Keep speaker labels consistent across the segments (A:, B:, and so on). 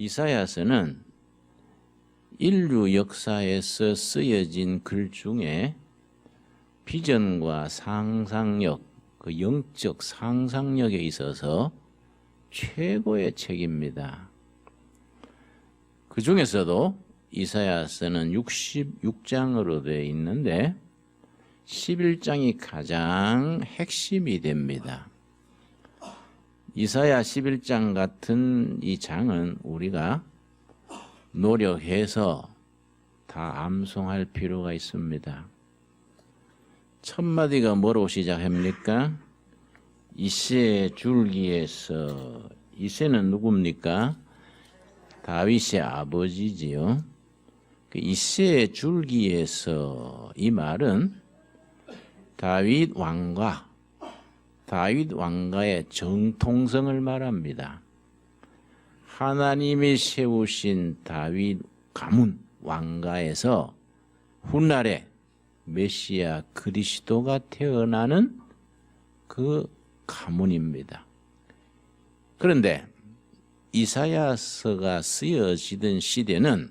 A: 이사야서는 인류 역사에서 쓰여진 글 중에 비전과 상상력, 그 영적 상상력에 있어서 최고의 책입니다. 그 중에서도 이사야서는 66장으로 되어 있는데 11장이 가장 핵심이 됩니다. 이사야 11장 같은 이 장은 우리가 노력해서 다 암송할 필요가 있습니다. 첫 마디가 뭐로 시작합니까? 이세 줄기에서 이세는 누굽니까? 다윗의 아버지지요. 그 이세 줄기에서 이 말은 다윗 왕과 다윗 왕가의 정통성을 말합니다. 하나님이 세우신 다윗 가문 왕가에서 훗날에 메시아 그리스도가 태어나는 그 가문입니다. 그런데 이사야서가 쓰여지던 시대는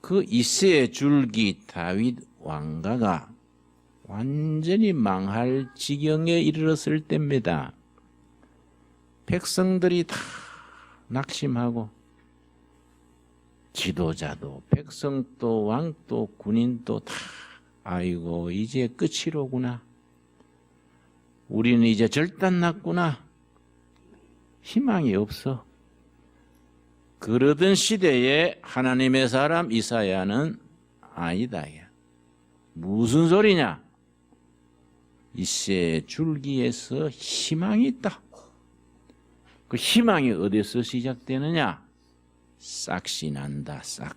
A: 그 이세의 줄기 다윗 왕가가 완전히 망할 지경에 이르렀을 때입니다. 백성들이 다 낙심하고 지도자도 백성도 왕도 군인도 다 아이고 이제 끝이로구나. 우리는 이제 절단 났구나. 희망이 없어. 그러던 시대에 하나님의 사람 이사야는 아니다. 무슨 소리냐? 이세 줄기에서 희망이 있다. 그 희망이 어디서 시작되느냐? 싹이 난다, 싹.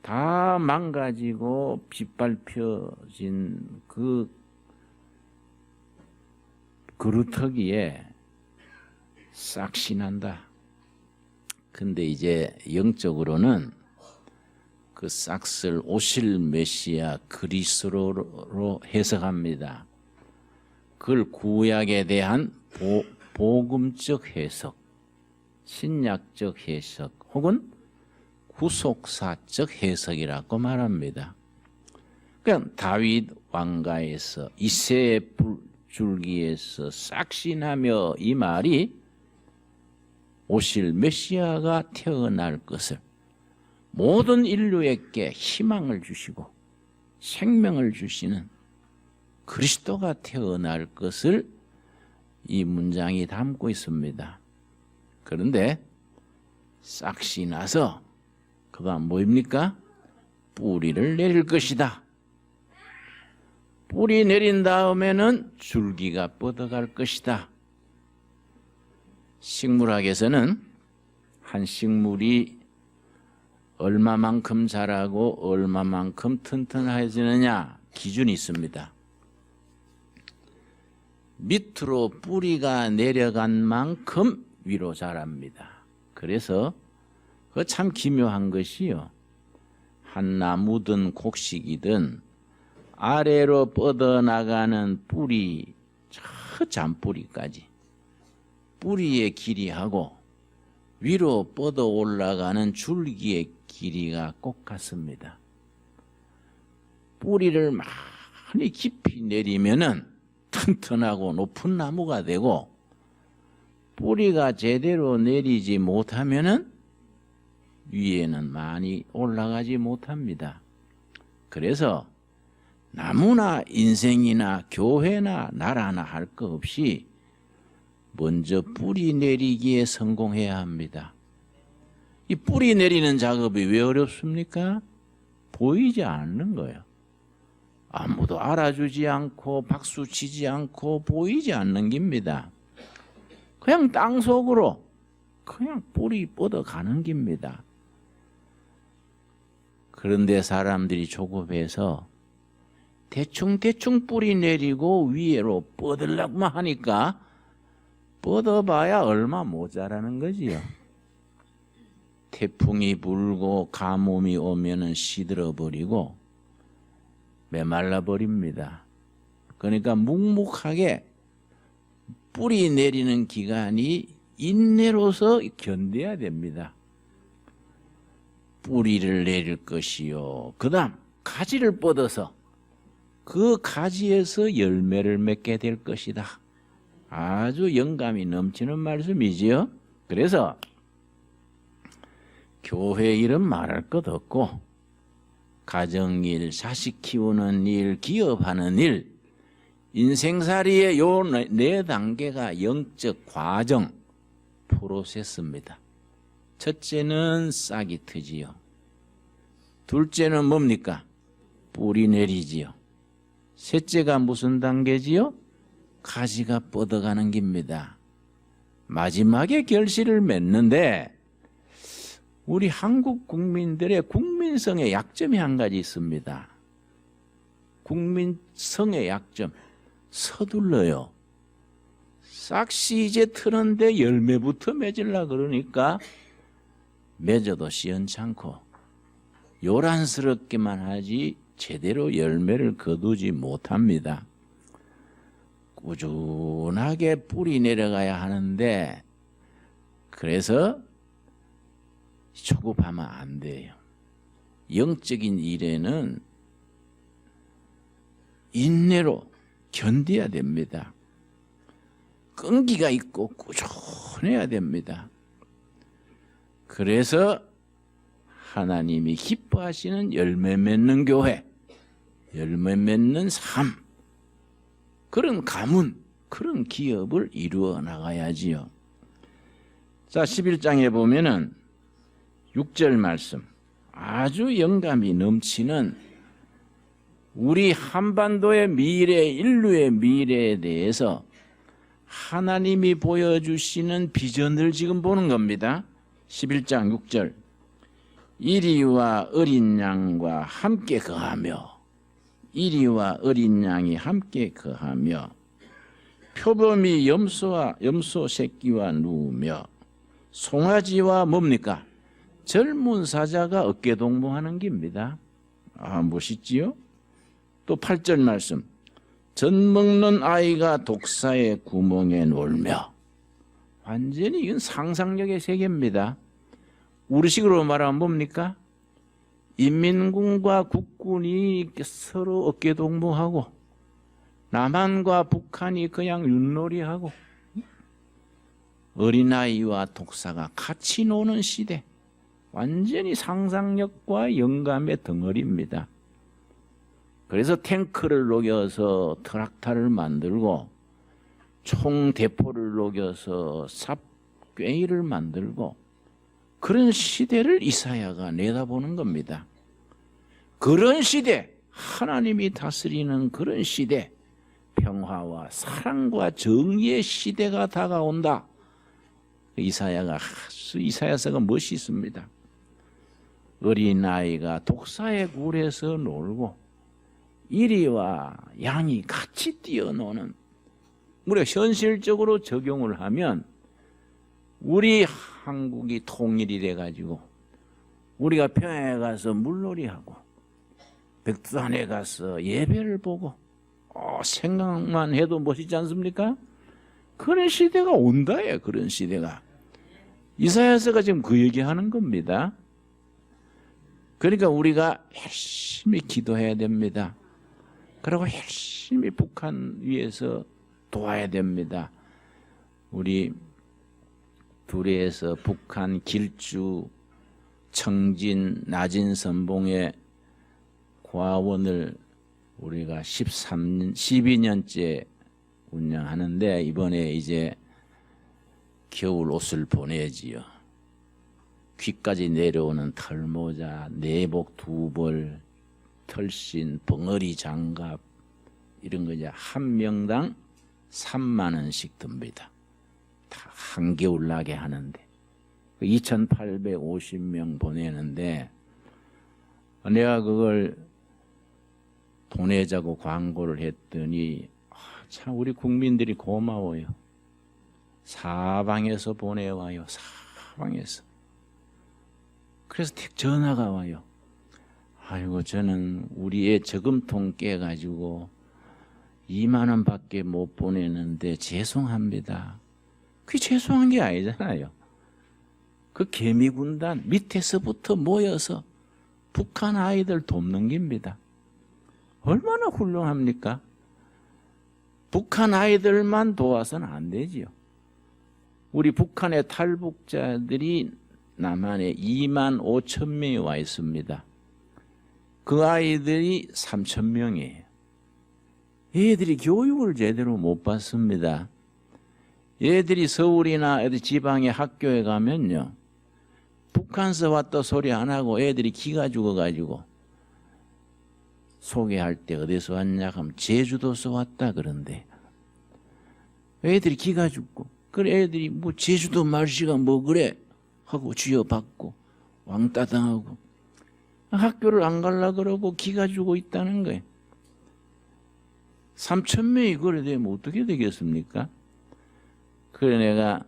A: 다 망가지고 빗밟혀진 그 그루터기에 싹이 난다. 근데 이제 영적으로는 그 싹을 오실 메시아 그리스도로 해석합니다. 그걸 구약에 대한 보, 복음적 해석, 신약적 해석 혹은 구속사적 해석이라고 말합니다. 그냥 다윗 왕가에서 이세의 줄기에서 싹신하며 이 말이 오실 메시아가 태어날 것을 모든 인류에게 희망을 주시고 생명을 주시는 그리스도가 태어날 것을 이 문장이 담고 있습니다. 그런데 싹시 나서 그다음 뭐입니까? 뿌리를 내릴 것이다. 뿌리 내린 다음에는 줄기가 뻗어갈 것이다. 식물학에서는 한 식물이 얼마만큼 자라고 얼마만큼 튼튼해지느냐 기준이 있습니다. 밑으로 뿌리가 내려간 만큼 위로 자랍니다. 그래서 그 참 기묘한 것이요. 한 나무든 곡식이든 아래로 뻗어나가는 뿌리, 저 잔뿌리까지 뿌리의 길이하고 위로 뻗어 올라가는 줄기의 길이가 꼭 같습니다. 뿌리를 많이 깊이 내리면은 튼튼하고 높은 나무가 되고 뿌리가 제대로 내리지 못하면은 위에는 많이 올라가지 못합니다. 그래서 나무나 인생이나 교회나 나라나 할 것 없이 먼저 뿌리 내리기에 성공해야 합니다. 이 뿌리 내리는 작업이 왜 어렵습니까? 보이지 않는 거예요. 아무도 알아주지 않고 박수 치지 않고 보이지 않는 겁니다. 그냥 땅 속으로 그냥 뿌리 뻗어가는 겁니다. 그런데 사람들이 조급해서 대충대충 뿌리 내리고 위로 뻗으려고만 하니까 뻗어봐야 얼마 모자라는 거지요. 태풍이 불고 가뭄이 오면은 시들어 버리고 메말라 버립니다. 그러니까 묵묵하게 뿌리 내리는 기간이 인내로서 견뎌야 됩니다. 뿌리를 내릴 것이요. 그 다음, 가지를 뻗어서 그 가지에서 열매를 맺게 될 것이다. 아주 영감이 넘치는 말씀이지요. 그래서 교회 일은 말할 것 없고 가정일, 자식 키우는 일, 기업하는 일, 인생살이의 요 네 단계가 영적 과정 프로세스입니다. 첫째는 싹이 트지요. 둘째는 뭡니까? 뿌리 내리지요. 셋째가 무슨 단계지요? 가지가 뻗어가는 겁니다. 마지막에 결실을 맺는데 우리 한국 국민들의 국민성의 약점이 한 가지 있습니다. 국민성의 약점 서둘러요. 싹시 이제 트는데 열매부터 맺으려 그러니까 맺어도 시원찮고 요란스럽게만 하지 제대로 열매를 거두지 못합니다. 꾸준하게 뿌리 내려가야 하는데 그래서 초급하면 안 돼요. 영적인 일에는 인내로 견뎌야 됩니다. 끈기가 있고 꾸준해야 됩니다. 그래서 하나님이 기뻐하시는 열매 맺는 교회, 열매 맺는 삶, 그런 가문, 그런 기업을 이루어 나가야지요. 자, 11장에 보면은 6절 말씀. 아주 영감이 넘치는 우리 한반도의 미래, 인류의 미래에 대해서 하나님이 보여주시는 비전을 지금 보는 겁니다. 11장 6절. 이리와 어린 양과 함께 거하며 이리와 어린 양이 함께 거하며 표범이 염소와 염소 새끼와 누우며 송아지와 뭡니까? 젊은 사자가 어깨 동무하는 겁니다. 아, 멋있지요? 또 8절 말씀. 젖 먹는 아이가 독사의 구멍에 놀며 완전히 이건 상상력의 세계입니다. 우리식으로 말하면 뭡니까? 인민군과 국군이 서로 어깨 동무하고 남한과 북한이 그냥 윷놀이하고 어린아이와 독사가 같이 노는 시대. 완전히 상상력과 영감의 덩어리입니다. 그래서 탱크를 녹여서 트락타를 만들고 총 대포를 녹여서 삽괭이를 만들고 그런 시대를 이사야가 내다보는 겁니다. 그런 시대, 하나님이 다스리는 그런 시대, 평화와 사랑과 정의의 시대가 다가온다. 이사야가 이사야서가 멋있습니다. 어린아이가 독사의 굴에서 놀고 이리와 양이 같이 뛰어노는 우리가 현실적으로 적용을 하면 우리 한국이 통일이 돼가지고 우리가 평양에 가서 물놀이하고 백두산에 가서 예배를 보고 어, 생각만 해도 멋있지 않습니까? 그런 시대가 온다예요. 그런 시대가. 이사야서가 지금 그 얘기하는 겁니다. 그러니까 우리가 열심히 기도해야 됩니다. 그리고 열심히 북한 위해서 도와야 됩니다. 우리 둘이에서 북한 길주 청진 나진 선봉의 과원을 우리가 13년 12년째 운영하는데 이번에 이제 겨울 옷을 보내지요. 귀까지 내려오는 털모자, 내복 두 벌, 털신, 벙어리 장갑 이런 거 이제 한 명당 3만 원씩 듭니다. 다 한겨울 나게 하는데 2,850명 보내는데 내가 그걸 보내자고 광고를 했더니 아, 참 우리 국민들이 고마워요. 사방에서 보내와요. 사방에서. 그래서 택 전화가 와요. 아이고 저는 우리의 저금통 깨가지고 2만 원밖에 못 보내는데 죄송합니다. 그게 죄송한 게 아니잖아요. 그 개미군단 밑에서부터 모여서 북한 아이들 돕는 겁니다. 얼마나 훌륭합니까? 북한 아이들만 도와서는 안 되지요. 우리 북한의 탈북자들이 남한에 2만 5천 명이 와 있습니다. 그 아이들이 3천 명이에요. 얘들이 교육을 제대로 못 받습니다. 얘들이 서울이나 지방의 학교에 가면요. 북한서 왔다 소리 안 하고 애들이 기가 죽어가지고 소개할 때 어디서 왔냐 하면 제주도서 왔다 그런데 애들이 기가 죽고 그래 애들이 뭐 제주도 말씨가 뭐 그래 하고 쥐어받고 왕따 당하고 학교를 안 갈라 그러고 기가 죽고 있다는 거예요. 3천 명이 그래 되면 어떻게 되겠습니까? 그래 내가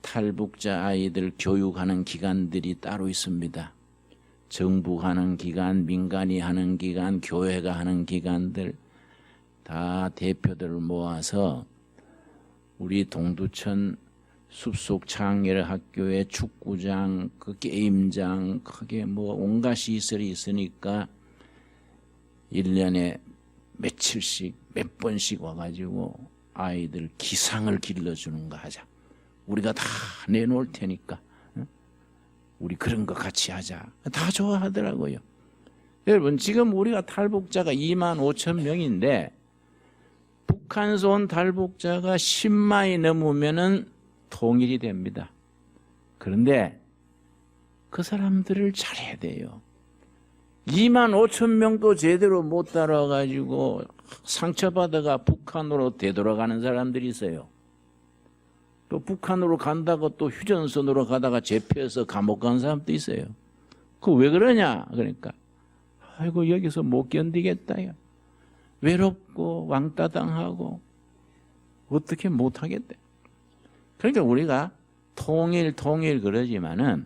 A: 탈북자 아이들 교육하는 기관들이 따로 있습니다. 정부 하는 기관, 민간이 하는 기관, 교회가 하는 기관들 다 대표들을 모아서 우리 동두천 숲속 창열 학교에 축구장, 그 게임장, 크게 뭐 온갖 시설이 있으니까 1년에 며칠씩 몇 번씩 와가지고 아이들 기상을 길러주는 거 하자. 우리가 다 내놓을 테니까 응? 우리 그런 거 같이 하자. 다 좋아하더라고요. 여러분 지금 우리가 탈북자가 2만 5천 명인데 북한서 온 탈북자가 10만이 넘으면은 통일이 됩니다. 그런데 그 사람들을 잘해야 돼요. 2만 5천 명도 제대로 못 따라가지고 상처받아가 북한으로 되돌아가는 사람들이 있어요. 또 북한으로 간다고 또 휴전선으로 가다가 재패해서 감옥 간 사람도 있어요. 그 왜 그러냐? 그러니까 아이고 여기서 못 견디겠다요. 외롭고 왕따당하고 어떻게 못 하겠대. 그러니까 우리가 통일 통일 그러지만은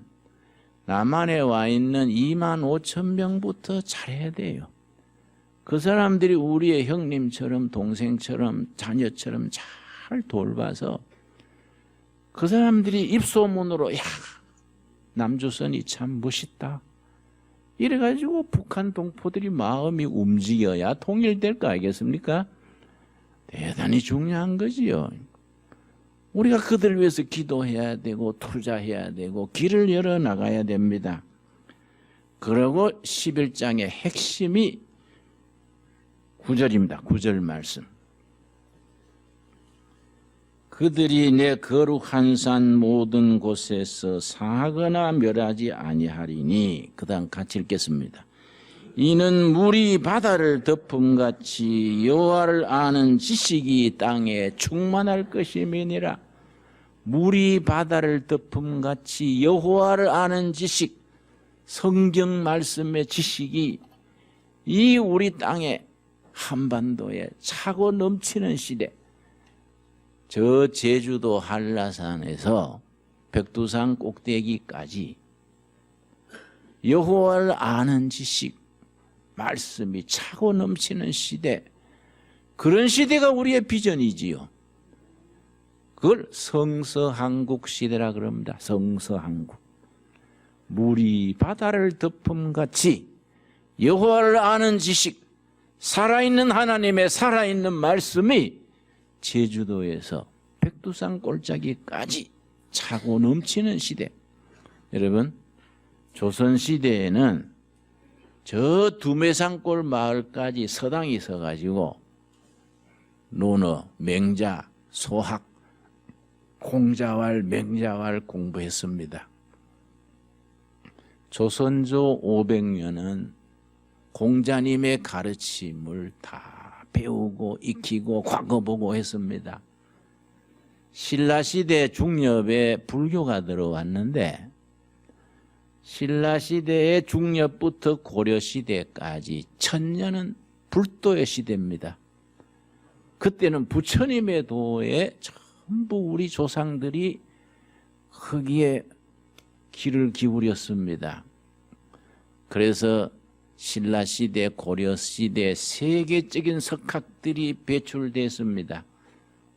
A: 남한에 와 있는 2만 5천 명부터 잘해야 돼요. 그 사람들이 우리의 형님처럼 동생처럼 자녀처럼 잘 돌봐서 그 사람들이 입소문으로 야 남조선이 참 멋있다. 이래가지고 북한 동포들이 마음이 움직여야 통일될 거 아니겠습니까? 대단히 중요한 거지요. 우리가 그들 위해서 기도해야 되고 투자해야 되고 길을 열어 나가야 됩니다. 그리고 11장의 핵심이 9절입니다. 9절 말씀. 그들이 내 거룩한 산 모든 곳에서 상하거나 멸하지 아니하리니 그다음 같이 읽겠습니다. 이는 물이 바다를 덮음같이 여호와를 아는 지식이 땅에 충만할 것임이니라. 물이 바다를 덮음 같이 여호와를 아는 지식, 성경 말씀의 지식이 이 우리 땅에 한반도에 차고 넘치는 시대, 저 제주도 한라산에서 백두산 꼭대기까지 여호와를 아는 지식, 말씀이 차고 넘치는 시대, 그런 시대가 우리의 비전이지요. 그걸 성서한국 시대라 그럽니다. 성서한국. 물이 바다를 덮음같이 여호와를 아는 지식, 살아있는 하나님의 살아있는 말씀이 제주도에서 백두산 골짜기까지 차고 넘치는 시대. 여러분, 조선 시대에는 저 두매산골 마을까지 서당이 있어가지고 논어, 맹자, 소학, 공자왈, 맹자왈 공부했습니다. 조선조 500년은 공자님의 가르침을 다 배우고 익히고 과거 보고 했습니다. 신라시대 중엽에 불교가 들어왔는데 신라시대의 중엽부터 고려시대까지 천년은 불도의 시대입니다. 그때는 부처님의 도에 전부 우리 조상들이 거기에 귀를 기울였습니다. 그래서 신라 시대, 고려 시대 세계적인 석학들이 배출됐습니다.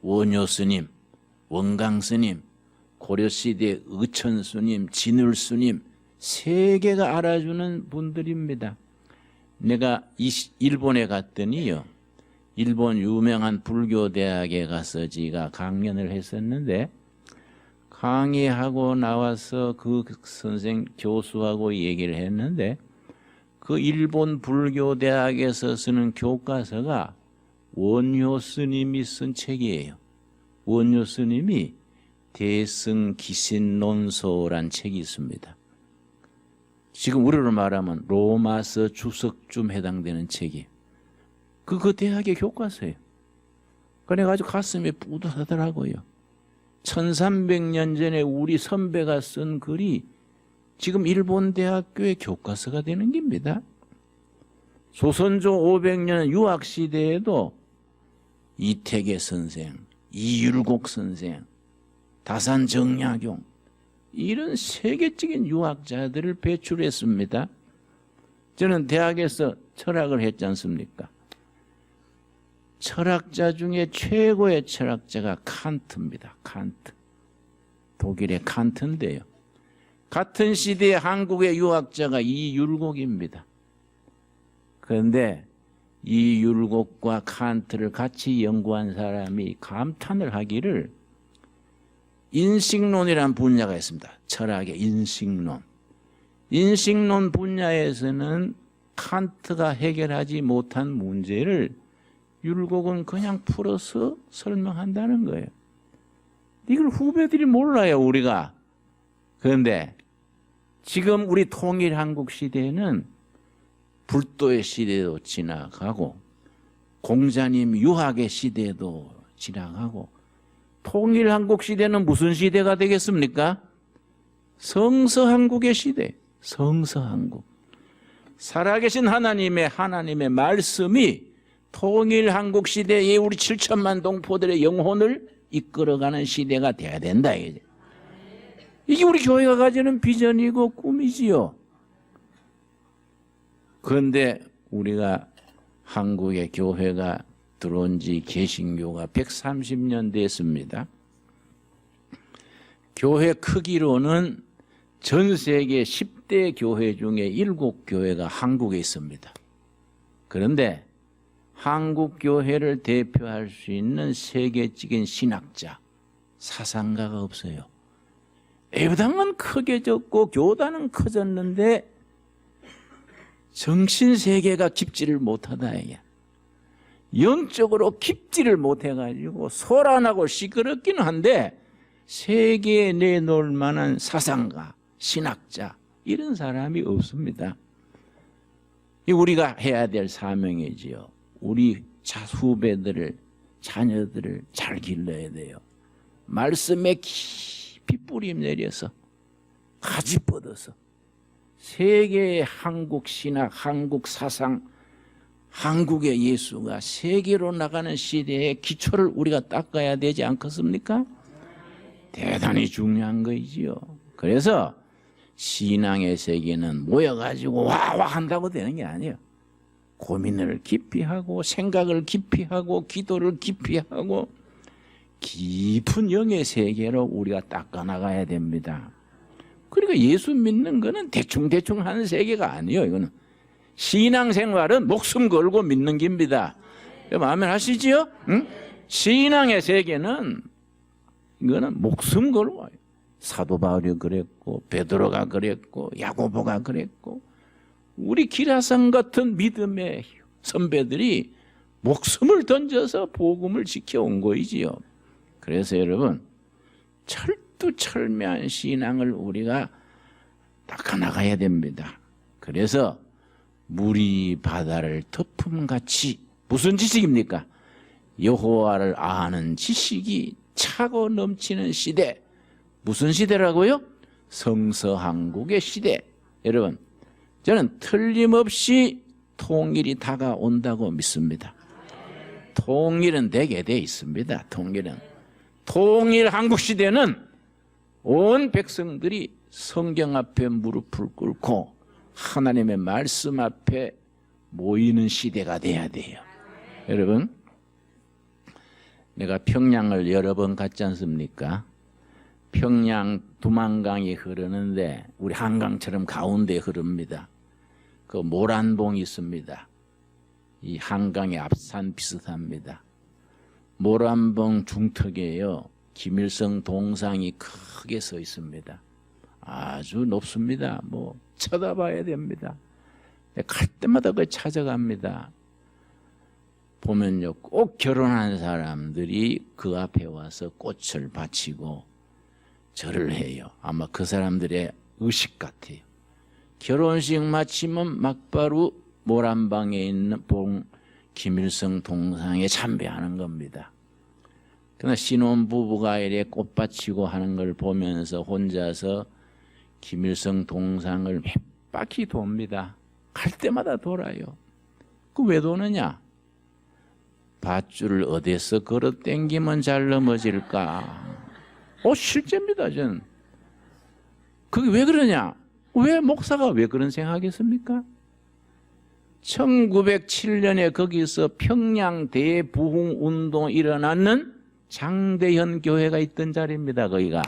A: 원효 스님, 원강 스님, 고려 시대 의천 스님, 진울 스님 세계가 알아주는 분들입니다. 내가 일본에 갔더니요. 일본 유명한 불교 대학에 가서 지가 강연을 했었는데 강의하고 나와서 그 선생 교수하고 얘기를 했는데 그 일본 불교 대학에서 쓰는 교과서가 원효 스님이 쓴 책이에요. 원효 스님이 대승 기신론소란 책이 있습니다. 지금 우리로 말하면 로마서 주석쯤 해당되는 책이 그, 그 대학의 교과서예요. 그래가지고 가슴이 뿌듯하더라고요. 1300년 전에 우리 선배가 쓴 글이 지금 일본 대학교의 교과서가 되는 겁니다. 조선조 500년 유학 시대에도 이태계 선생, 이율곡 선생, 다산 정약용 이런 세계적인 유학자들을 배출했습니다. 저는 대학에서 철학을 했지 않습니까? 철학자 중에 최고의 철학자가 칸트입니다. 칸트. 독일의 칸트인데요. 같은 시대에 한국의 유학자가 이율곡입니다. 그런데 이 율곡과 칸트를 같이 연구한 사람이 감탄을 하기를 인식론이라는 분야가 있습니다. 철학의 인식론. 인식론 분야에서는 칸트가 해결하지 못한 문제를 율곡은 그냥 풀어서 설명한다는 거예요. 이걸 후배들이 몰라요, 우리가. 그런데 지금 우리 통일 한국 시대는 불도의 시대도 지나가고 공자님 유학의 시대도 지나가고 통일 한국 시대는 무슨 시대가 되겠습니까? 성서 한국의 시대. 성서 한국. 살아계신 하나님의 하나님의 말씀이 통일 한국 시대에 우리 7천만 동포들의 영혼을 이끌어가는 시대가 돼야 된다. 이게 이게 우리 교회가 가지는 비전이고 꿈이지요. 그런데 우리가 한국의 교회가 들어온 지 개신교가 130년 됐습니다. 교회 크기로는 전 세계 10대 교회 중에 7교회가 한국에 있습니다. 그런데 한국 교회를 대표할 수 있는 세계적인 신학자, 사상가가 없어요. 애당은 크게 졌고 교단은 커졌는데 정신 세계가 깊지를 못하다 이게. 영적으로 깊지를 못해가지고 소란하고 시끄럽기는 한데 세계에 내놓을 만한 사상가, 신학자 이런 사람이 없습니다. 이 우리가 해야 될 사명이지요. 우리 자 후배들을 자녀들을 잘 길러야 돼요. 말씀에 깊이 뿌리 내려서 가지 뻗어서 세계의 한국 신학, 한국 사상, 한국의 예수가 세계로 나가는 시대의 기초를 우리가 닦아야 되지 않겠습니까? 대단히 중요한 거이지요. 그래서 신앙의 세계는 모여가지고 와와 한다고 되는 게 아니에요. 고민을 깊이 하고 생각을 깊이 하고 기도를 깊이 하고 깊은 영의 세계로 우리가 닦아 나가야 됩니다. 그러니까 예수 믿는 거는 대충대충 하는 세계가 아니에요. 이거는 신앙생활은 목숨 걸고 믿는 겁니다. 마음에 하시지요? 응? 신앙의 세계는 이거는 목숨 걸고. 사도 바울이 그랬고 베드로가 그랬고 야고보가 그랬고 우리 기라상 같은 믿음의 선배들이 목숨을 던져서 복음을 지켜온 거이지요. 그래서 여러분 철두철미한 신앙을 우리가 닦아나가야 됩니다. 그래서 물이 바다를 덮음같이 무슨 지식입니까? 여호와를 아는 지식이 차고 넘치는 시대. 무슨 시대라고요? 성서한국의 시대. 여러분, 저는 틀림없이 통일이 다가온다고 믿습니다. 통일은 되게 돼 있습니다. 통일은. 통일 한국 시대는 온 백성들이 성경 앞에 무릎을 꿇고 하나님의 말씀 앞에 모이는 시대가 돼야 돼요. 여러분, 내가 평양을 여러 번 갔지 않습니까? 평양 두만강이 흐르는데 우리 한강처럼 가운데 흐릅니다. 그 모란봉이 있습니다. 이 한강의 앞산 비슷합니다. 모란봉 중턱에요. 김일성 동상이 크게 서 있습니다. 아주 높습니다. 뭐 쳐다봐야 됩니다. 갈 때마다 그 찾아갑니다. 보면요, 꼭 결혼한 사람들이 그 앞에 와서 꽃을 바치고 절을 해요. 아마 그 사람들의 의식 같아요. 결혼식 마치면 막바로 모란방에 있는 봉 김일성 동상에 참배하는 겁니다. 그러나 신혼 부부가 이래 꽃 바치고 하는 걸 보면서 혼자서 김일성 동상을 몇 바퀴 돕니다. 갈 때마다 돌아요. 그 왜 도느냐? 밧줄을 어디서 걸어 땡기면 잘 넘어질까? 어, 실제입니다, 전. 그게 왜 그러냐? 왜 목사가 왜 그런 생각했습니까? 1907년에 거기서 평양 대부흥 운동 일어났는 장대현 교회가 있던 자리입니다, 거기가.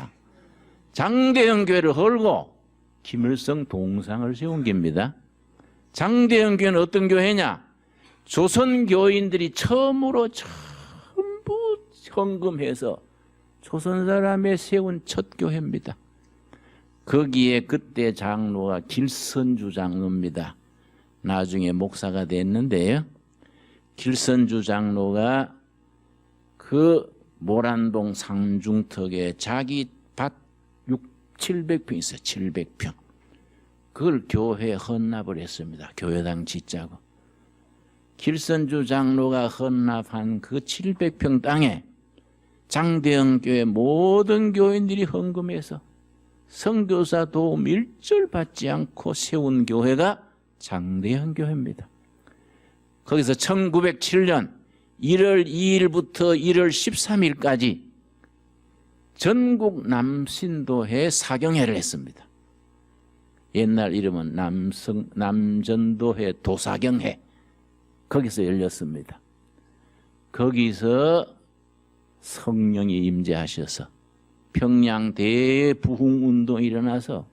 A: 장대현 교회를 헐고 김일성 동상을 세운 겁니다. 장대현 교회는 어떤 교회냐? 조선 교인들이 처음으로 전부 헌금해서 조선 사람의 세운 첫 교회입니다. 거기에 그때 장로가 길선주 장로입니다. 나중에 목사가 됐는데요. 길선주 장로가 그 모란동 상중턱에 자기 밭 6, 700평 있어요. 700평. 그걸 교회 헌납을 했습니다. 교회당 짓자고. 길선주 장로가 헌납한 그 700평 땅에 장대영 교회 모든 교인들이 헌금해서 선교사 도움 일절 받지 않고 세운 교회가 장대현 교회입니다. 거기서 1907년 1월 2일부터 1월 13일까지 전국 남신도회 사경회를 했습니다. 옛날 이름은 남성, 남전도회 도사경회 거기서 열렸습니다. 거기서 성령이 임재하셔서 평양 대부흥 운동이 일어나서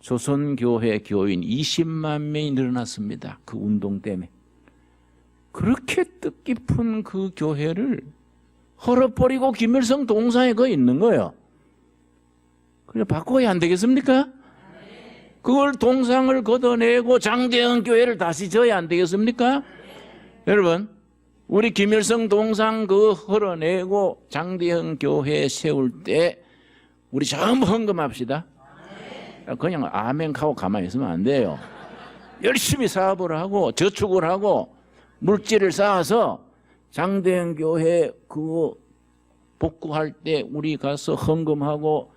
A: 조선교회 교인 20만 명이 늘어났습니다. 그 운동 때문에. 그렇게 뜻깊은 그 교회를 헐어버리고 김일성 동상에 거 있는 거예요. 그래 바꿔야 안 되겠습니까? 그걸 동상을 걷어내고 장대현 교회를 다시 져야 안 되겠습니까? 여러분, 우리 김일성 동상 그 헐어내고 장대현 교회 세울 때 우리 전부 헌금합시다. 그냥 아멘 하고 가만히 있으면 안 돼요. 열심히 사업을 하고 저축을 하고 물질을 쌓아서 장대현 교회 그 복구할 때 우리 가서 헌금하고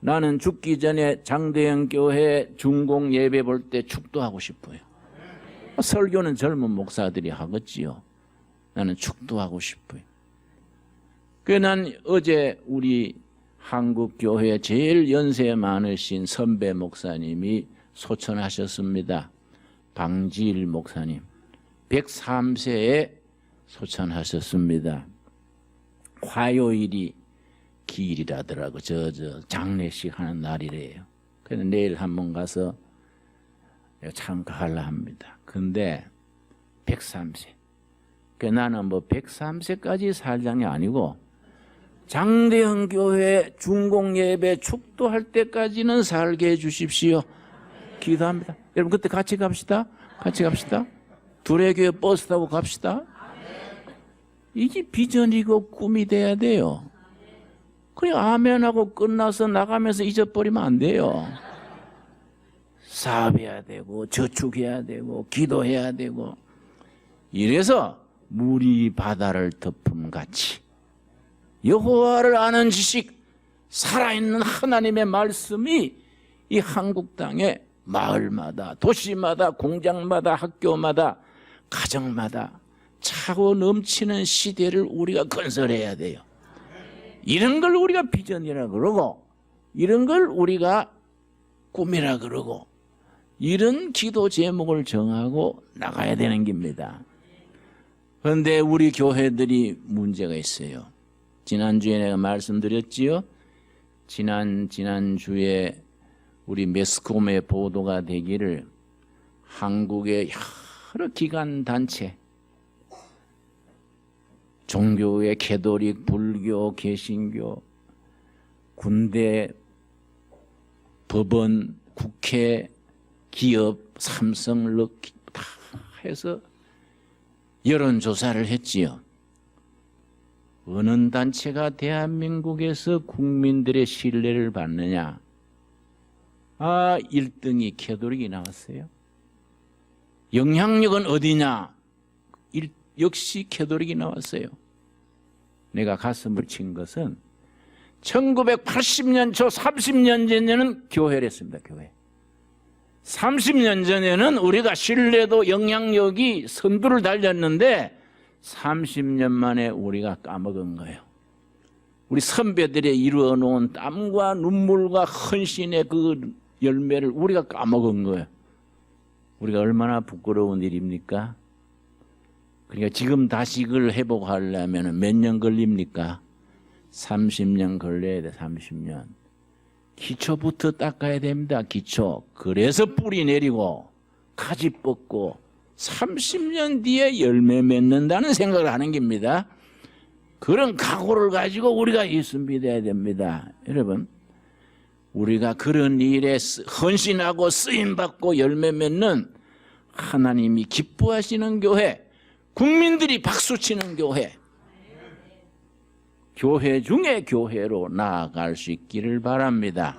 A: 나는 죽기 전에 장대현 교회 중공 예배 볼 때 축도하고 싶어요. 설교는 젊은 목사들이 하겠지요. 나는 축도하고 싶어요. 그난 어제 우리 한국 교회 제일 연세 많으신 선배 목사님이 소천하셨습니다. 방지일 목사님. 103세에 소천하셨습니다. 화요일이 기일이라더라고. 저, 저, 장례식 하는 날이래요. 그래서 내일 한번 가서 참가하려 합니다. 근데 103세. 그 나는 뭐 103세까지 살장이 아니고 장대형 교회 중공 예배 축도할 때까지는 살게 해 주십시오. 기도합니다. 여러분 그때 같이 갑시다. 같이 갑시다. 둘의 교회 버스 타고 갑시다. 이게 비전이고 꿈이 돼야 돼요. 그냥 아멘하고 끝나서 나가면서 잊어버리면 안 돼요. 사업해야 되고 저축해야 되고 기도해야 되고 이래서 물이 바다를 덮음 같이 여호와를 아는 지식 살아있는 하나님의 말씀이 이 한국 땅에 마을마다 도시마다 공장마다 학교마다 가정마다 차고 넘치는 시대를 우리가 건설해야 돼요. 이런 걸 우리가 비전이라 그러고 이런 걸 우리가 꿈이라 그러고 이런 기도 제목을 정하고 나가야 되는 겁니다. 그런데 우리 교회들이 문제가 있어요. 지난주에 내가 말씀드렸지요. 지난 지난주에 우리 매스컴에 보도가 되기를 한국의 여러 기관 단체 종교의 캐도릭, 불교, 개신교, 군대, 법원, 국회, 기업, 삼성, 럭키 다 해서 여론조사를 했지요. 어느 단체가 대한민국에서 국민들의 신뢰를 받느냐? 아, 1등이 캐도릭이 나왔어요. 영향력은 어디냐? 일- 역시 캐도릭이 나왔어요. 내가 가슴을 친 것은 1980년 초 30년 전에는 교회를 했습니다. 교회. 30년 전에는 우리가 신뢰도 영향력이 선두를 달렸는데 30년 만에 우리가 까먹은 거예요. 우리 선배들의 이루어 놓은 땀과 눈물과 헌신의 그 열매를 우리가 까먹은 거예요. 우리가 얼마나 부끄러운 일입니까? 그러니까 지금 다시 그걸 회복하려면 몇 년 걸립니까? 30년 걸려야 돼, 30년. 기초부터 닦아야 됩니다, 기초. 그래서 뿌리 내리고, 가지 뻗고, 30년 뒤에 열매 맺는다는 생각을 하는 겁니다. 그런 각오를 가지고 우리가 예수 믿어야 됩니다. 여러분, 우리가 그런 일에 쓰- 헌신하고 쓰임받고 열매 맺는 하나님이 기뻐하시는 교회, 국민들이 박수치는 교회, 교회 중에 교회로 나아갈 수 있기를 바랍니다.